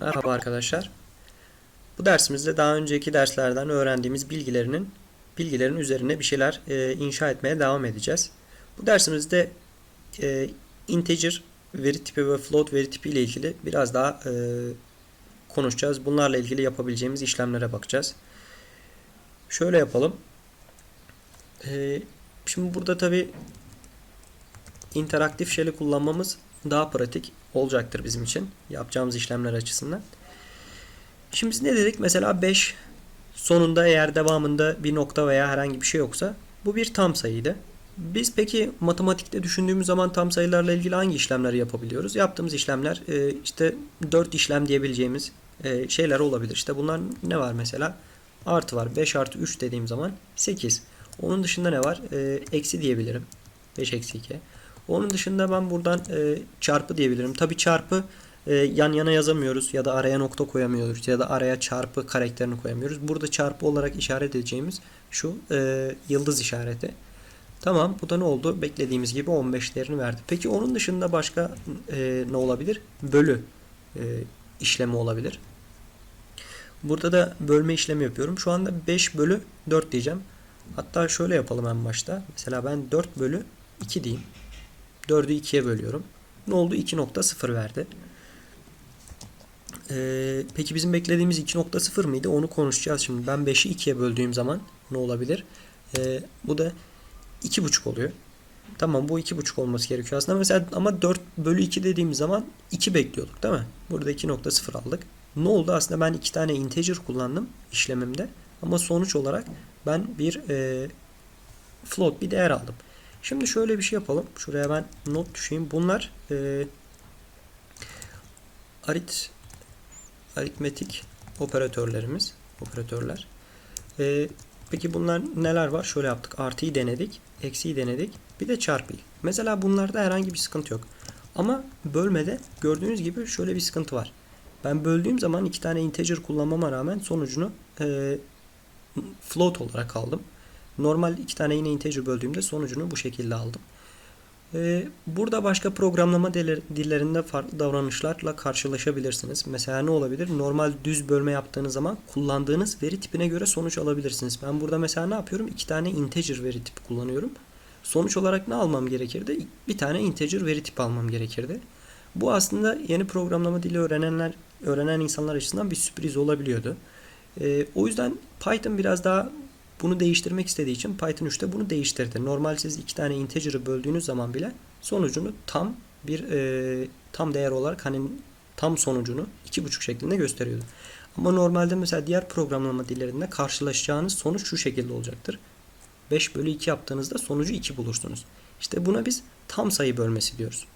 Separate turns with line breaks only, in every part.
Merhaba arkadaşlar. Bu dersimizde daha önceki derslerden öğrendiğimiz bilgilerinin bilgilerin üzerine bir şeyler e, inşa etmeye devam edeceğiz. Bu dersimizde e, integer veri tipi ve float veri tipi ile ilgili biraz daha e, konuşacağız. Bunlarla ilgili yapabileceğimiz işlemlere bakacağız. Şöyle yapalım. E, şimdi burada tabi interaktif shell'i kullanmamız daha pratik olacaktır bizim için yapacağımız işlemler açısından. Şimdi ne dedik? Mesela 5 sonunda eğer devamında bir nokta veya herhangi bir şey yoksa bu bir tam sayıydı. Biz peki matematikte düşündüğümüz zaman tam sayılarla ilgili hangi işlemleri yapabiliyoruz? Yaptığımız işlemler e, işte 4 işlem diyebileceğimiz e, şeyler olabilir. İşte bunlar ne var mesela? Artı var. 5 artı 3 dediğim zaman 8. Onun dışında ne var? E, eksi diyebilirim. 5 eksi 2. Onun dışında ben buradan e, çarpı diyebilirim. Tabi çarpı e, yan yana yazamıyoruz ya da araya nokta koyamıyoruz ya da araya çarpı karakterini koyamıyoruz. Burada çarpı olarak işaret edeceğimiz şu e, yıldız işareti. Tamam bu da ne oldu? Beklediğimiz gibi 15 değerini verdi. Peki onun dışında başka e, ne olabilir? Bölü e, işlemi olabilir. Burada da bölme işlemi yapıyorum. Şu anda 5 bölü 4 diyeceğim. Hatta şöyle yapalım en başta. Mesela ben 4 bölü 2 diyeyim. 4'ü 2'ye bölüyorum. Ne oldu? 2.0 verdi. Ee, peki bizim beklediğimiz 2.0 mıydı? Onu konuşacağız şimdi. Ben 5'i 2'ye böldüğüm zaman ne olabilir? Ee, bu da 2.5 oluyor. Tamam bu 2.5 olması gerekiyor aslında. Mesela ama 4 bölü 2 dediğimiz zaman 2 bekliyorduk değil mi? Burada 2.0 aldık. Ne oldu? Aslında ben iki tane integer kullandım işlemimde. Ama sonuç olarak ben bir e, float bir değer aldım. Şimdi şöyle bir şey yapalım. Şuraya ben not düşeyim. Bunlar e, arit aritmetik operatörlerimiz. Operatörler. E, peki bunlar neler var? Şöyle yaptık. Artıyı denedik. Eksiyi denedik. Bir de çarpıyı. Mesela bunlarda herhangi bir sıkıntı yok. Ama bölmede gördüğünüz gibi şöyle bir sıkıntı var. Ben böldüğüm zaman iki tane integer kullanmama rağmen sonucunu e, float olarak aldım. Normal iki tane yine integer böldüğümde sonucunu bu şekilde aldım. Ee, burada başka programlama dillerinde farklı davranışlarla karşılaşabilirsiniz. Mesela ne olabilir? Normal düz bölme yaptığınız zaman kullandığınız veri tipine göre sonuç alabilirsiniz. Ben burada mesela ne yapıyorum? İki tane integer veri tipi kullanıyorum. Sonuç olarak ne almam gerekirdi? Bir tane integer veri tipi almam gerekirdi. Bu aslında yeni programlama dili öğrenenler, öğrenen insanlar açısından bir sürpriz olabiliyordu. Ee, o yüzden Python biraz daha bunu değiştirmek istediği için Python 3'te bunu değiştirdi. Normal siz iki tane integer'ı böldüğünüz zaman bile sonucunu tam bir e, tam değer olarak hani tam sonucunu iki buçuk şeklinde gösteriyordu. Ama normalde mesela diğer programlama dillerinde karşılaşacağınız sonuç şu şekilde olacaktır. 5 bölü 2 yaptığınızda sonucu 2 bulursunuz. İşte buna biz tam sayı bölmesi diyoruz.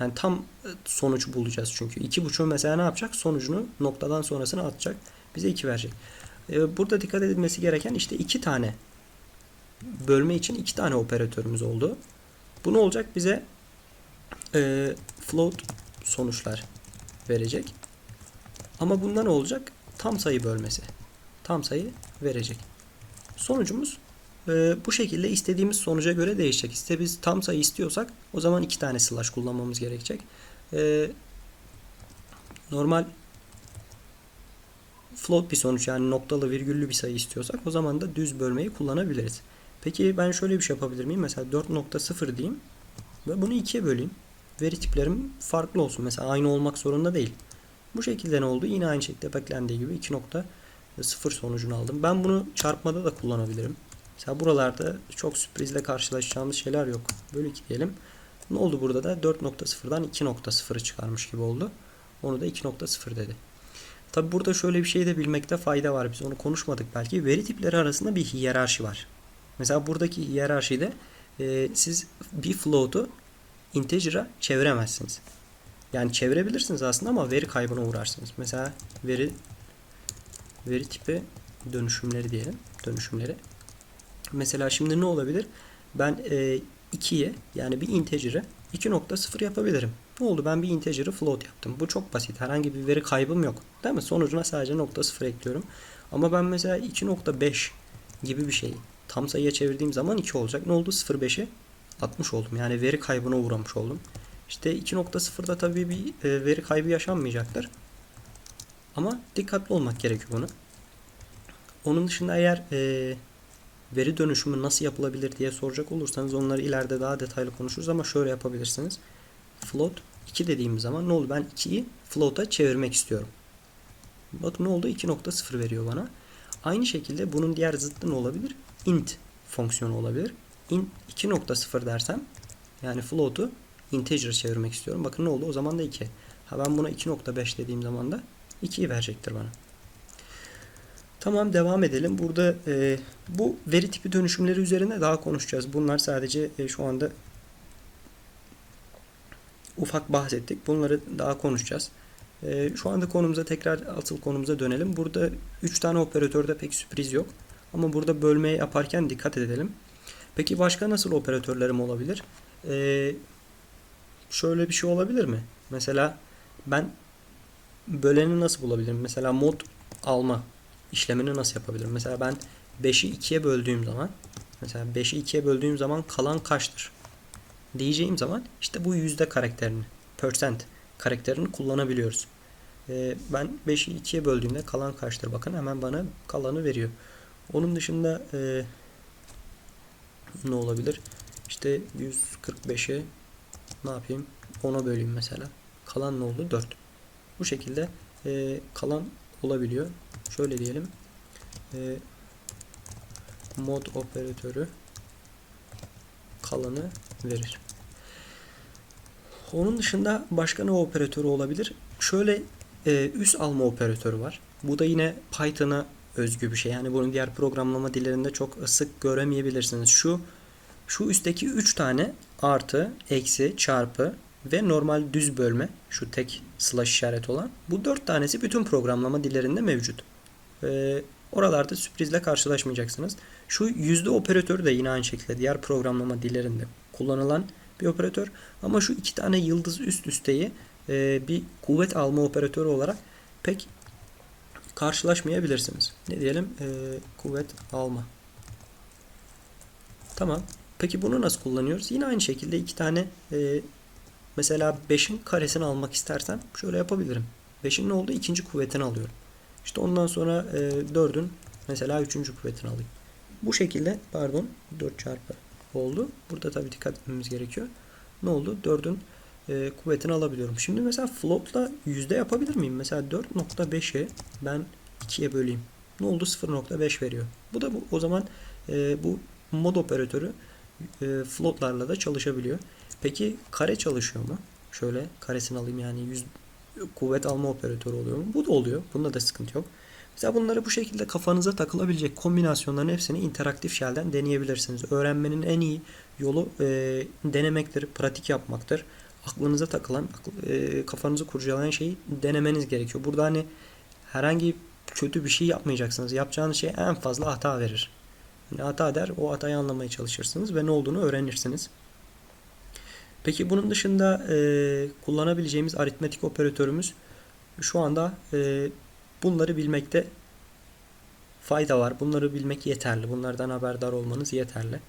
Yani tam e, sonuç bulacağız çünkü. 2.5'u mesela ne yapacak? Sonucunu noktadan sonrasını atacak. Bize 2 verecek. Ee, burada dikkat edilmesi gereken işte iki tane bölme için iki tane operatörümüz oldu. Bu ne olacak? Bize e, float sonuçlar verecek. Ama bunda ne olacak? Tam sayı bölmesi. Tam sayı verecek. Sonucumuz e, bu şekilde istediğimiz sonuca göre değişecek. İşte biz tam sayı istiyorsak o zaman iki tane slash kullanmamız gerekecek. E, normal float bir sonuç yani noktalı virgüllü bir sayı istiyorsak o zaman da düz bölmeyi kullanabiliriz. Peki ben şöyle bir şey yapabilir miyim? Mesela 4.0 diyeyim ve bunu ikiye böleyim. Veri tiplerim farklı olsun. Mesela aynı olmak zorunda değil. Bu şekilde ne oldu? Yine aynı şekilde beklendiği gibi 2.0 sonucunu aldım. Ben bunu çarpmada da kullanabilirim. Mesela buralarda çok sürprizle karşılaşacağımız şeyler yok. Bölü 2 diyelim. Ne oldu burada da? 4.0'dan 2.0'ı çıkarmış gibi oldu. Onu da 2.0 dedi. Tabi burada şöyle bir şey de bilmekte fayda var. Biz onu konuşmadık belki. Veri tipleri arasında bir hiyerarşi var. Mesela buradaki hiyerarşide e, siz bir float'u integer'a çeviremezsiniz. Yani çevirebilirsiniz aslında ama veri kaybına uğrarsınız. Mesela veri veri tipi dönüşümleri diyelim. Dönüşümleri. Mesela şimdi ne olabilir? Ben e, 2'ye yani bir integer'ı 2.0 yapabilirim. Ne oldu? Ben bir integer'ı float yaptım. Bu çok basit. Herhangi bir veri kaybım yok. Değil mi? Sonucuna sadece nokta sıfır ekliyorum. Ama ben mesela 2.5 gibi bir şey tam sayıya çevirdiğim zaman 2 olacak. Ne oldu? 0.5'e 60 oldum. Yani veri kaybına uğramış oldum. İşte 2.0'da tabii bir e, veri kaybı yaşanmayacaktır. Ama dikkatli olmak gerekiyor bunu. Onun dışında eğer e, veri dönüşümü nasıl yapılabilir diye soracak olursanız onları ileride daha detaylı konuşuruz ama şöyle yapabilirsiniz. Float 2 dediğim zaman ne oldu? Ben 2'yi float'a çevirmek istiyorum. Bakın ne oldu? 2.0 veriyor bana. Aynı şekilde bunun diğer zıttı ne olabilir? int fonksiyonu olabilir. int 2.0 dersem yani float'u integer çevirmek istiyorum. Bakın ne oldu? O zaman da 2. Ha ben buna 2.5 dediğim zaman da 2'yi verecektir bana. Tamam devam edelim. Burada e, bu veri tipi dönüşümleri üzerine daha konuşacağız. Bunlar sadece e, şu anda ufak bahsettik. Bunları daha konuşacağız. E, şu anda konumuza tekrar asıl konumuza dönelim. Burada 3 tane operatörde pek sürpriz yok. Ama burada bölmeye yaparken dikkat edelim. Peki başka nasıl operatörlerim olabilir? E, şöyle bir şey olabilir mi? Mesela ben böleni nasıl bulabilirim? Mesela mod alma işlemini nasıl yapabilirim? Mesela ben 5'i 2'ye böldüğüm zaman mesela 5'i 2'ye böldüğüm zaman kalan kaçtır? Diyeceğim zaman işte bu yüzde karakterini percent karakterini kullanabiliyoruz. Ee, ben 5'i 2'ye böldüğümde kalan kaçtır? Bakın hemen bana kalanı veriyor. Onun dışında e, ne olabilir? İşte 145'i ne yapayım? 10'a böleyim mesela. Kalan ne oldu? 4. Bu şekilde e, kalan olabiliyor. Şöyle diyelim. E, mod operatörü kalanı verir. Onun dışında başka ne operatörü olabilir? Şöyle e, üs alma operatörü var. Bu da yine Python'a özgü bir şey. Yani bunu diğer programlama dillerinde çok sık göremeyebilirsiniz. Şu şu üstteki 3 tane artı, eksi, çarpı ve normal düz bölme şu tek slash işareti olan bu 4 tanesi bütün programlama dillerinde mevcut. Ee, oralarda sürprizle karşılaşmayacaksınız. Şu yüzde operatörü de yine aynı şekilde diğer programlama dillerinde kullanılan bir operatör. Ama şu iki tane yıldız üst üsteyi e, bir kuvvet alma operatörü olarak pek karşılaşmayabilirsiniz. Ne diyelim? E, kuvvet alma. Tamam. Peki bunu nasıl kullanıyoruz? Yine aynı şekilde iki tane e, mesela 5'in karesini almak istersem şöyle yapabilirim. 5'in ne oldu? İkinci kuvvetini alıyorum. İşte ondan sonra e, 4'ün mesela üçüncü kuvvetini alayım. Bu şekilde pardon 4 çarpı oldu. Burada tabii dikkat etmemiz gerekiyor. Ne oldu? 4'ün e, kuvvetini alabiliyorum. Şimdi mesela float'la yüzde yapabilir miyim? Mesela 4.5'e ben 2'ye böleyim. Ne oldu? 0.5 veriyor. Bu da bu, o zaman e, bu mod operatörü e, floatlarla da çalışabiliyor. Peki kare çalışıyor mu? Şöyle karesini alayım yani 100 kuvvet alma operatörü oluyor mu? Bu da oluyor. Bunda da sıkıntı yok. Mesela bunları bu şekilde kafanıza takılabilecek kombinasyonların hepsini interaktif shell'den deneyebilirsiniz. Öğrenmenin en iyi yolu e, denemektir, pratik yapmaktır. Aklınıza takılan, e, kafanızı kurcalayan şeyi denemeniz gerekiyor. Burada hani herhangi kötü bir şey yapmayacaksınız. Yapacağınız şey en fazla hata verir. Yani hata der, o hatayı anlamaya çalışırsınız ve ne olduğunu öğrenirsiniz. Peki bunun dışında e, kullanabileceğimiz aritmetik operatörümüz şu anda e, bunları bilmekte fayda var. Bunları bilmek yeterli. Bunlardan haberdar olmanız yeterli.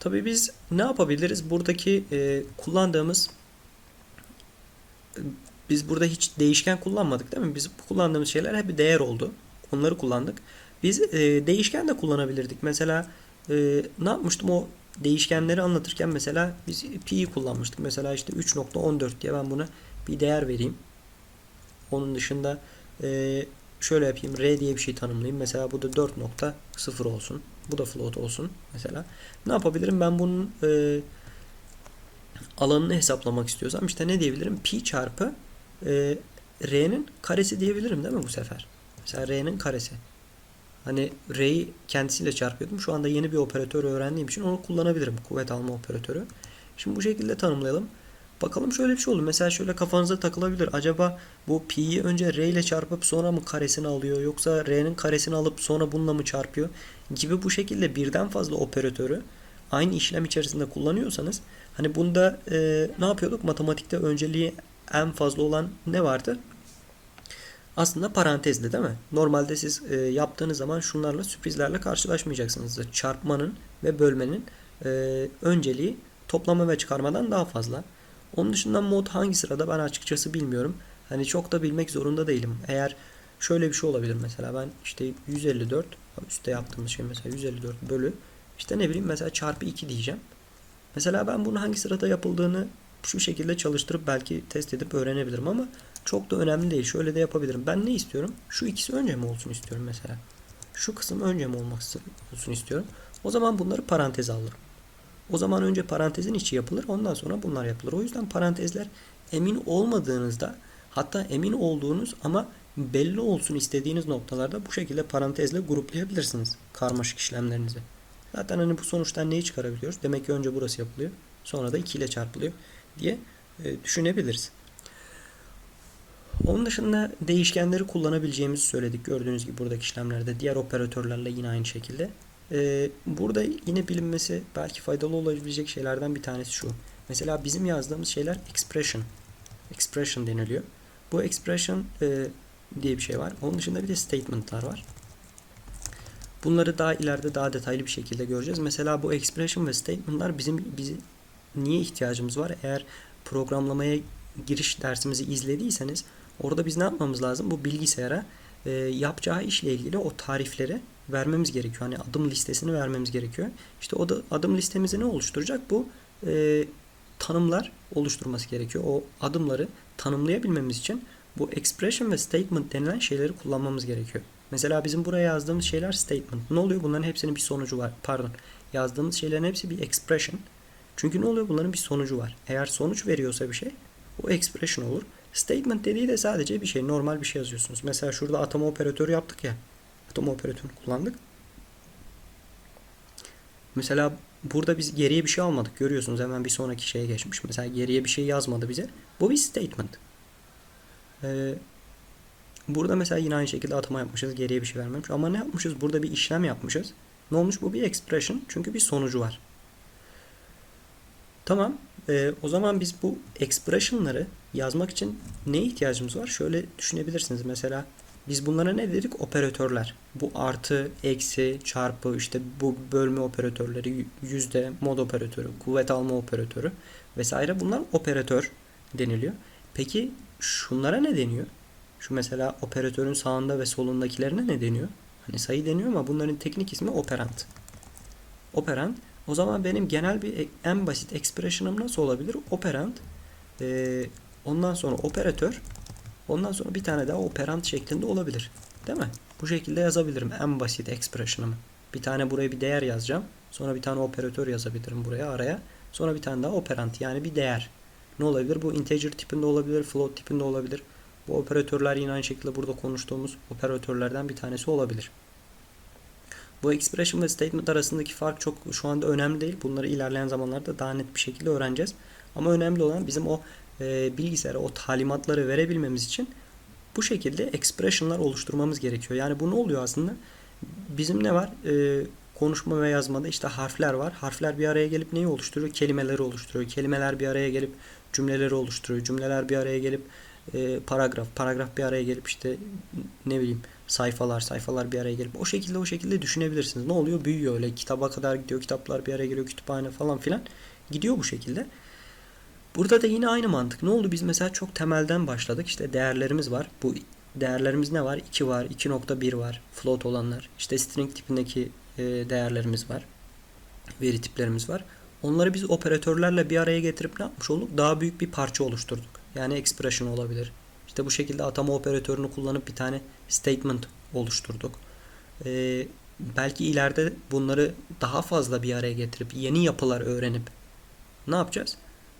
Tabii biz ne yapabiliriz? Buradaki e, kullandığımız biz burada hiç değişken kullanmadık değil mi? Biz kullandığımız şeyler hep değer oldu. Onları kullandık. Biz e, değişken de kullanabilirdik. Mesela e, ne yapmıştım o değişkenleri anlatırken mesela biz pi'yi kullanmıştık. Mesela işte 3.14 diye ben buna bir değer vereyim. Onun dışında e, şöyle yapayım. R diye bir şey tanımlayayım. Mesela bu da 4.0 olsun. Bu da float olsun mesela. Ne yapabilirim? Ben bunun e, alanını hesaplamak istiyorsam işte ne diyebilirim? Pi çarpı e, R'nin karesi diyebilirim değil mi bu sefer? Mesela R'nin karesi. Hani R'yi kendisiyle çarpıyordum. Şu anda yeni bir operatör öğrendiğim için onu kullanabilirim. Kuvvet alma operatörü. Şimdi bu şekilde tanımlayalım. Bakalım şöyle bir şey oldu. Mesela şöyle kafanıza takılabilir. Acaba bu pi'yi önce r ile çarpıp sonra mı karesini alıyor yoksa r'nin karesini alıp sonra bununla mı çarpıyor gibi bu şekilde birden fazla operatörü aynı işlem içerisinde kullanıyorsanız hani bunda e, ne yapıyorduk? Matematikte önceliği en fazla olan ne vardı? Aslında parantezde değil mi? Normalde siz e, yaptığınız zaman şunlarla sürprizlerle karşılaşmayacaksınız. Çarpmanın ve bölmenin e, önceliği toplama ve çıkarmadan daha fazla. Onun dışında mod hangi sırada ben açıkçası bilmiyorum. Hani çok da bilmek zorunda değilim. Eğer şöyle bir şey olabilir mesela ben işte 154 üstte yaptığımız şey mesela 154 bölü işte ne bileyim mesela çarpı 2 diyeceğim. Mesela ben bunu hangi sırada yapıldığını şu şekilde çalıştırıp belki test edip öğrenebilirim ama çok da önemli değil. Şöyle de yapabilirim. Ben ne istiyorum? Şu ikisi önce mi olsun istiyorum mesela. Şu kısım önce mi olmak olsun istiyorum. O zaman bunları paranteze alırım. O zaman önce parantezin içi yapılır. Ondan sonra bunlar yapılır. O yüzden parantezler emin olmadığınızda hatta emin olduğunuz ama belli olsun istediğiniz noktalarda bu şekilde parantezle gruplayabilirsiniz karmaşık işlemlerinizi. Zaten hani bu sonuçtan neyi çıkarabiliyoruz? Demek ki önce burası yapılıyor. Sonra da 2 ile çarpılıyor diye e, düşünebiliriz. Onun dışında değişkenleri kullanabileceğimizi söyledik. Gördüğünüz gibi buradaki işlemlerde diğer operatörlerle yine aynı şekilde. Ee, burada yine bilinmesi belki faydalı olabilecek şeylerden bir tanesi şu. Mesela bizim yazdığımız şeyler expression. Expression deniliyor. Bu expression e, diye bir şey var. Onun dışında bir de statement'lar var. Bunları daha ileride daha detaylı bir şekilde göreceğiz. Mesela bu expression ve statement'lar bizim bizi niye ihtiyacımız var? Eğer programlamaya giriş dersimizi izlediyseniz orada biz ne yapmamız lazım? Bu bilgisayara e, yapacağı işle ilgili o tarifleri vermemiz gerekiyor. Hani adım listesini vermemiz gerekiyor. İşte o da adım listemizi ne oluşturacak? Bu e, tanımlar oluşturması gerekiyor. O adımları tanımlayabilmemiz için bu expression ve statement denilen şeyleri kullanmamız gerekiyor. Mesela bizim buraya yazdığımız şeyler statement. Ne oluyor? Bunların hepsinin bir sonucu var. Pardon. Yazdığımız şeylerin hepsi bir expression. Çünkü ne oluyor? Bunların bir sonucu var. Eğer sonuç veriyorsa bir şey o expression olur. Statement dediği de sadece bir şey. Normal bir şey yazıyorsunuz. Mesela şurada atama operatörü yaptık ya. Atama operatörünü kullandık. Mesela burada biz geriye bir şey almadık. Görüyorsunuz hemen bir sonraki şeye geçmiş. Mesela geriye bir şey yazmadı bize. Bu bir statement. Ee, burada mesela yine aynı şekilde atama yapmışız. Geriye bir şey vermemiş. Ama ne yapmışız? Burada bir işlem yapmışız. Ne olmuş? Bu bir expression. Çünkü bir sonucu var. Tamam. Ee, o zaman biz bu expression'ları yazmak için ne ihtiyacımız var? Şöyle düşünebilirsiniz. Mesela biz bunlara ne dedik? Operatörler. Bu artı, eksi, çarpı, işte bu bölme operatörleri, yüzde, mod operatörü, kuvvet alma operatörü vesaire bunlar operatör deniliyor. Peki şunlara ne deniyor? Şu mesela operatörün sağında ve solundakilerine ne deniyor? Hani sayı deniyor ama bunların teknik ismi operant. Operant. O zaman benim genel bir en basit expression'ım nasıl olabilir? Operant. Ee, ondan sonra operatör. Ondan sonra bir tane daha operant şeklinde olabilir. Değil mi? Bu şekilde yazabilirim en basit expression'ımı. Bir tane buraya bir değer yazacağım. Sonra bir tane operatör yazabilirim buraya araya. Sonra bir tane daha operant yani bir değer. Ne olabilir? Bu integer tipinde olabilir, float tipinde olabilir. Bu operatörler yine aynı şekilde burada konuştuğumuz operatörlerden bir tanesi olabilir. Bu expression ve statement arasındaki fark çok şu anda önemli değil. Bunları ilerleyen zamanlarda daha net bir şekilde öğreneceğiz. Ama önemli olan bizim o e, bilgisayara o talimatları verebilmemiz için bu şekilde expression'lar oluşturmamız gerekiyor. Yani bu ne oluyor aslında? Bizim ne var? E, konuşma ve yazmada işte harfler var. Harfler bir araya gelip neyi oluşturuyor? Kelimeleri oluşturuyor. Kelimeler bir araya gelip cümleleri oluşturuyor. Cümleler bir araya gelip e, paragraf, paragraf bir araya gelip işte ne bileyim sayfalar, sayfalar bir araya gelip o şekilde o şekilde düşünebilirsiniz. Ne oluyor? Büyüyor öyle. Kitaba kadar gidiyor. Kitaplar bir araya geliyor. Kütüphane falan filan. Gidiyor bu şekilde. Burada da yine aynı mantık. Ne oldu? Biz mesela çok temelden başladık. İşte değerlerimiz var. Bu değerlerimiz ne var? 2 var, 2.1 var. Float olanlar. İşte string tipindeki e, değerlerimiz var. Veri tiplerimiz var. Onları biz operatörlerle bir araya getirip ne yapmış olduk? Daha büyük bir parça oluşturduk. Yani expression olabilir. İşte bu şekilde atama operatörünü kullanıp bir tane statement oluşturduk. Ee, belki ileride bunları daha fazla bir araya getirip yeni yapılar öğrenip ne yapacağız?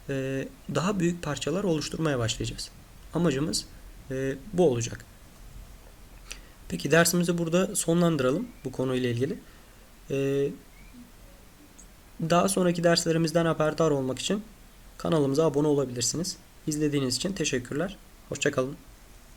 Ee, daha büyük parçalar oluşturmaya başlayacağız. Amacımız e, bu olacak. Peki dersimizi burada sonlandıralım bu konuyla ilgili. Ee, daha sonraki derslerimizden haberdar olmak için kanalımıza abone olabilirsiniz. İzlediğiniz için teşekkürler. Hoşçakalın.